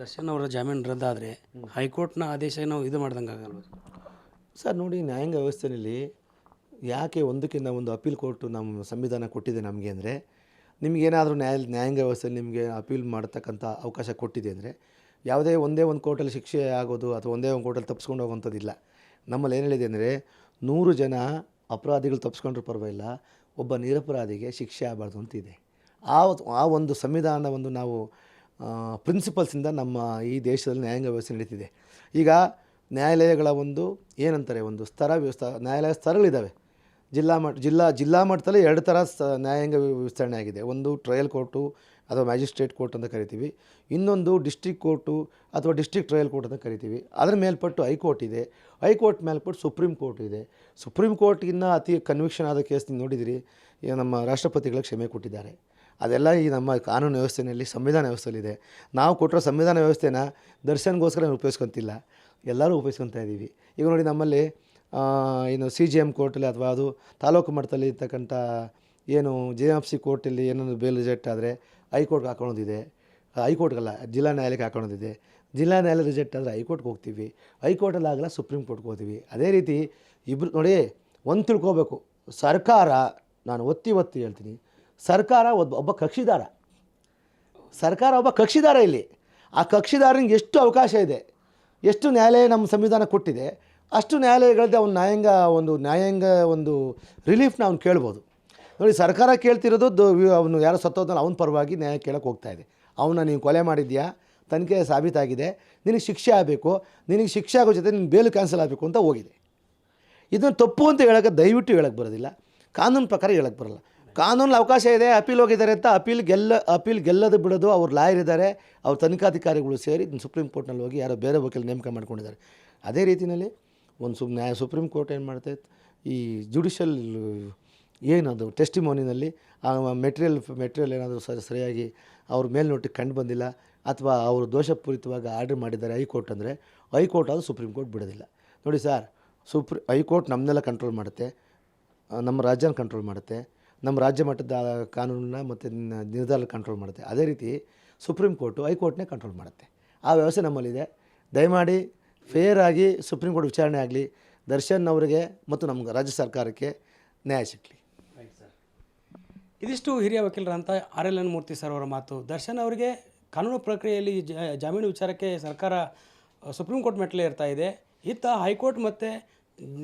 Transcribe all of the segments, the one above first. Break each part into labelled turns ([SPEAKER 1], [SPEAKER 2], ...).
[SPEAKER 1] ದರ್ಶನ್ ಅವರ ಜಾಮೀನು ರದ್ದಾದರೆ ಹೈಕೋರ್ಟ್ನ ಆದೇಶ ನಾವು ಇದು ಮಾಡ್ದಂಗೆ ಆಗಲ್ವ
[SPEAKER 2] ಸರ್? ನೋಡಿ ನ್ಯಾಯಾಂಗ ವ್ಯವಸ್ಥೆಯಲ್ಲಿ ಯಾಕೆ ಒಂದಕ್ಕಿಂತ ಒಂದು ಅಪೀಲ್ ಕೋರ್ಟು ನಮ್ಮ ಸಂವಿಧಾನ ಕೊಟ್ಟಿದೆ ನಮಗೆ ಅಂದರೆ ನಿಮಗೇನಾದರೂ ನ್ಯಾಯ ನ್ಯಾಯಾಂಗ ವ್ಯವಸ್ಥೆಯಲ್ಲಿ ನಿಮಗೆ ಅಪೀಲ್ ಮಾಡ್ತಕ್ಕಂಥ ಅವಕಾಶ ಕೊಟ್ಟಿದೆ ಅಂದರೆ ಯಾವುದೇ ಒಂದೇ ಒಂದು ಕೋರ್ಟಲ್ಲಿ ಶಿಕ್ಷೆ ಆಗೋದು ಅಥವಾ ಒಂದೇ ಒಂದು ಕೋರ್ಟಲ್ಲಿ ತಪ್ಪಿಸ್ಕೊಂಡು ಹೋಗುವಂಥದ್ದಿಲ್ಲ ನಮ್ಮಲ್ಲಿ ಏನು ಹೇಳಿದೆ ಅಂದರೆ ನೂರು ಜನ ಅಪರಾಧಿಗಳು ತಪ್ಪಿಸ್ಕೊಂಡ್ರೂ ಪರವಾಗಿಲ್ಲ ಒಬ್ಬ ನಿರಪರಾಧಿಗೆ ಶಿಕ್ಷೆ ಆಗಬಾರ್ದು ಅಂತಿದೆ. ಆ ಆ ಒಂದು ಸಂವಿಧಾನದ ಒಂದು ನಾವು ಪ್ರಿನ್ಸಿಪಲ್ಸಿಂದ ನಮ್ಮ ಈ ದೇಶದಲ್ಲಿ ನ್ಯಾಯಾಂಗ ವ್ಯವಸ್ಥೆ ನಡೀತಿದೆ. ಈಗ ನ್ಯಾಯಾಲಯಗಳ ಒಂದು ಏನಂತಾರೆ, ಒಂದು ಸ್ತರ ವ್ಯವಸ್ಥೆ, ನ್ಯಾಯಾಲಯ ಸ್ತರಗಳಿದ್ದಾವೆ ಜಿಲ್ಲಾ ಮಟ್ಟ ಜಿಲ್ಲಾ ಜಿಲ್ಲಾ ಮಟ್ಟದಲ್ಲಿ ಎರಡು ಥರ ಸ, ನ್ಯಾಯಾಂಗ ವಿಸ್ತರಣೆ ಆಗಿದೆ. ಒಂದು ಟ್ರಯಲ್ ಕೋರ್ಟು ಅಥವಾ ಮ್ಯಾಜಿಸ್ಟ್ರೇಟ್ ಕೋರ್ಟ್ ಅಂತ ಕರಿತೀವಿ. ಇನ್ನೊಂದು ಡಿಸ್ಟ್ರಿಕ್ ಕೋರ್ಟು ಅಥವಾ ಡಿಸ್ಟ್ರಿಕ್ಟ್ ಟ್ರಯಲ್ ಕೋರ್ಟ್ ಅಂತ ಕರಿತೀವಿ. ಅದರ ಮೇಲ್ಪಟ್ಟು ಹೈಕೋರ್ಟ್ ಇದೆ. ಹೈಕೋರ್ಟ್ ಮೇಲ್ಪಟ್ಟು ಸುಪ್ರೀಂ ಕೋರ್ಟ್ ಇದೆ. ಸುಪ್ರೀಂ ಕೋರ್ಟ್ಗಿನ್ನ ಅತಿ ಕನ್ವಿಕ್ಷನ್ ಆದ ಕೇಸ್ ನೀವು ನೋಡಿದಿರಿ. ನಮ್ಮ ರಾಷ್ಟ್ರಪತಿಗಳ ಕ್ಷಮೆ ಕೊಟ್ಟಿದ್ದಾರೆ. ಅದೆಲ್ಲ ಈ ನಮ್ಮ ಕಾನೂನು ವ್ಯವಸ್ಥೆಯಲ್ಲಿ, ಸಂವಿಧಾನ ವ್ಯವಸ್ಥೆಯಲ್ಲಿದೆ. ನಾವು ಕೊಟ್ಟಿರೋ ಸಂವಿಧಾನ ವ್ಯವಸ್ಥೆನ ದರ್ಶನ್ಗೋಸ್ಕರ ಉಪಯೋಗಿಸ್ಕೊಂತಿಲ್ಲ. ಎಲ್ಲರೂ ಉಪಯೋಗಿಸ್ಕೊತಾ ಇದ್ದೀವಿ. ಈಗ ನೋಡಿ ನಮ್ಮಲ್ಲಿ ಏನು ಸಿ ಜಿ ಎಂ ಕೋರ್ಟಲ್ಲಿ ಅಥವಾ ಅದು ತಾಲೂಕು ಮಟ್ಟದಲ್ಲಿ ಇರ್ತಕ್ಕಂಥ ಏನು ಜೆ ಎಂ ಸಿ ಕೋರ್ಟಲ್ಲಿ ಏನಾದ್ರು ಬೇಲ್ ರಿಜೆಕ್ಟ್ ಆದರೆ ಹೈಕೋರ್ಟ್ಗೆ ಹಾಕೊಳ್ಳೋದಿದೆ ಹೈಕೋರ್ಟ್ಗಲ್ಲ, ಜಿಲ್ಲಾ ನ್ಯಾಯಾಲಯಕ್ಕೆ ಹಾಕೊಳ್ಳೋದಿದೆ ಜಿಲ್ಲಾ ನ್ಯಾಯಾಲಯ ರಿಜೆಕ್ಟ್ ಆದರೆ ಹೈಕೋರ್ಟ್ಗೆ ಹೋಗ್ತೀವಿ. ಹೈಕೋರ್ಟಲ್ಲಿ ಆಗಲ್ಲ, ಸುಪ್ರೀಂ ಕೋರ್ಟ್ಗೆ ಹೋಗ್ತೀವಿ. ಅದೇ ರೀತಿ ಇಬ್ಬರು ನೋಡಿ, ಒಂದು ತಿಳ್ಕೊಬೇಕು. ಸರ್ಕಾರ, ನಾನು ಒತ್ತಿ ಒತ್ತಿ ಹೇಳ್ತೀನಿ ಸರ್ಕಾರ ಒಬ್ಬ ಒಬ್ಬ ಕಕ್ಷಿದಾರ. ಸರ್ಕಾರ ಒಬ್ಬ ಕಕ್ಷಿದಾರ ಇಲ್ಲಿ. ಆ ಕಕ್ಷಿದಾರನಿಗೆ ಎಷ್ಟು ಅವಕಾಶ ಇದೆ, ಎಷ್ಟು ನ್ಯಾಯಾಲಯ ನಮ್ಮ ಸಂವಿಧಾನ ಕೊಟ್ಟಿದೆ, ಅಷ್ಟು ನ್ಯಾಯಾಲಯಗಳದ್ದು ಅವ್ನು ನ್ಯಾಯಾಂಗ ಒಂದು ನ್ಯಾಯಾಂಗ ಒಂದು ರಿಲೀಫ್ನ ಅವ್ನು ಕೇಳ್ಬೋದು. ನೋಡಿ, ಸರ್ಕಾರ ಕೇಳ್ತಿರೋದು ಅವನು ಯಾರು ಸತ್ತೋದ್ನಲ್ಲ, ಅವನ ಪರವಾಗಿ ನ್ಯಾಯ ಕೇಳೋಕೆ ಹೋಗ್ತಾ ಇದೆ. ಅವನ್ನ ನೀವು ಕೊಲೆ ಮಾಡಿದ್ಯಾ? ತನಿಖೆ ಸಾಬೀತಾಗಿದೆ. ನಿನಗೆ ಶಿಕ್ಷೆ ಆಗಬೇಕು. ನಿನಗೆ ಶಿಕ್ಷೆ ಆಗೋ ಜೊತೆ ನಿನ್ನ ಬೇಲು ಕ್ಯಾನ್ಸಲ್ ಆಗಬೇಕು ಅಂತ ಹೋಗಿದೆ. ಇದನ್ನು ತಪ್ಪು ಅಂತ ಹೇಳೋಕ್ಕೆ ದಯವಿಟ್ಟು ಹೇಳಕ್ಕೆ ಬರೋದಿಲ್ಲ. ಕಾನೂನು ಪ್ರಕಾರ ಹೇಳಕ್ಕೆ ಬರಲ್ಲ. ಕಾನೂನಲ್ಲಿ ಅವಕಾಶ ಇದೆ, ಅಪೀಲ್ ಹೋಗಿದ್ದಾರೆ ಅಂತ ಅಪೀಲ್ ಗೆಲ್ಲ, ಅಪೀಲ್ ಗೆಲ್ಲದು ಬಿಡೋದು ಅವ್ರು ಲಾಯರ್ ಇದ್ದಾರೆ, ಅವ್ರ ತನಿಖಾಧಿಕಾರಿಗಳು ಸೇರಿ ಸುಪ್ರೀಂ ಕೋರ್ಟ್ನಲ್ಲಿ ಹೋಗಿ ಯಾರೋ ಬೇರೆ ವಕೀಲ ನೇಮಕ ಮಾಡ್ಕೊಂಡಿದ್ದಾರೆ. ಅದೇ ರೀತಿಯಲ್ಲಿ ಒಂದು ಸುಮ್ ನ್ಯಾಯ, ಸುಪ್ರೀಂ ಕೋರ್ಟ್ ಏನು ಮಾಡುತ್ತೆ ಈ ಜುಡಿಷಿಯಲ್ ಏನದು ಟೆಸ್ಟಿಮೋನಿನಲ್ಲಿ ಆ ಮೆಟೀರಿಯಲ್ ಮೆಟೀರಿಯಲ್ ಏನಾದರೂ ಸರಿ ಸರಿಯಾಗಿ ಅವ್ರ ಮೇಲ್ನೋಟಕ್ಕೆ ಕಂಡು ಬಂದಿಲ್ಲ ಅಥವಾ ಅವರು ದೋಷಪೂರಿತವಾಗಿ ಆರ್ಡರ್ ಮಾಡಿದ್ದಾರೆ ಹೈಕೋರ್ಟ್ ಅಂದರೆ, ಹೈಕೋರ್ಟ್ ಅದು ಸುಪ್ರೀಂ ಕೋರ್ಟ್ ಬಿಡೋದಿಲ್ಲ. ನೋಡಿ ಸರ್, ಸುಪ್ರೀ, ಹೈಕೋರ್ಟ್ ನಮ್ಮನ್ನೆಲ್ಲ ಕಂಟ್ರೋಲ್ ಮಾಡುತ್ತೆ, ನಮ್ಮ ರಾಜ್ಯನ ಕಂಟ್ರೋಲ್ ಮಾಡುತ್ತೆ ನಮ್ಮ ರಾಜ್ಯ ಮಟ್ಟದ ಕಾನೂನನ್ನ ಮತ್ತು ನಿರ್ಧಾರ ಕಂಟ್ರೋಲ್ ಮಾಡುತ್ತೆ. ಅದೇ ರೀತಿ ಸುಪ್ರೀಂ ಕೋರ್ಟು ಹೈಕೋರ್ಟ್ನೇ ಕಂಟ್ರೋಲ್ ಮಾಡುತ್ತೆ. ಆ ವ್ಯವಸ್ಥೆ ನಮ್ಮಲ್ಲಿದೆ. ದಯಮಾಡಿ ಫೇರ್ ಆಗಿ ಸುಪ್ರೀಂ ಕೋರ್ಟ್ ವಿಚಾರಣೆ ಆಗಲಿ. ದರ್ಶನ್ ಅವರಿಗೆ ಮತ್ತು ನಮ್ಮ ರಾಜ್ಯ ಸರ್ಕಾರಕ್ಕೆ ನ್ಯಾಯ ಸಿಗಲಿ.
[SPEAKER 1] ಇದಿಷ್ಟು ಹಿರಿಯ ವಕೀಲರಂತ R L N Murthy sir ಅವರ ಮಾತು. ದರ್ಶನ್ ಅವರಿಗೆ ಕಾನೂನು ಪ್ರಕ್ರಿಯೆಯಲ್ಲಿ ಜಾಮೀನು ವಿಚಾರಕ್ಕೆ ಸರ್ಕಾರ ಸುಪ್ರೀಂ ಕೋರ್ಟ್ ಮೆಟ್ಟಲೇ ಇರ್ತಾ ಇದೆ. ಇತ್ತ ಹೈಕೋರ್ಟ್ ಮತ್ತು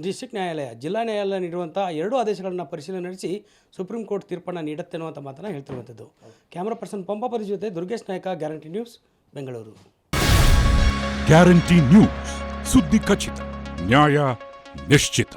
[SPEAKER 1] ಡಿಸ್ಟ್ರಿಕ್ಟ್ ನ್ಯಾಯಾಲಯ, ಜಿಲ್ಲಾ ನ್ಯಾಯಾಲಯ ನೀಡುವಂಥ ಎರಡು ಆದೇಶಗಳನ್ನು ಪರಿಶೀಲನೆ ನಡೆಸಿ ಸುಪ್ರೀಂ ಕೋರ್ಟ್ ತೀರ್ಪನ್ನು ನೀಡುತ್ತೆ ಅನ್ನುವಂಥ ಮಾತನ್ನು ಹೇಳ್ತಿರುವಂಥದ್ದು. ಕ್ಯಾಮ್ರಾ ಪರ್ಸನ್ ಪಂಪಾಪತಿ ಜೊತೆ Durgesh Nayaka guarantee news Bengaluru
[SPEAKER 3] guarantee news ಸುದ್ದಿ ಖಚಿತ, ನ್ಯಾಯ ನಿಶ್ಚಿತ.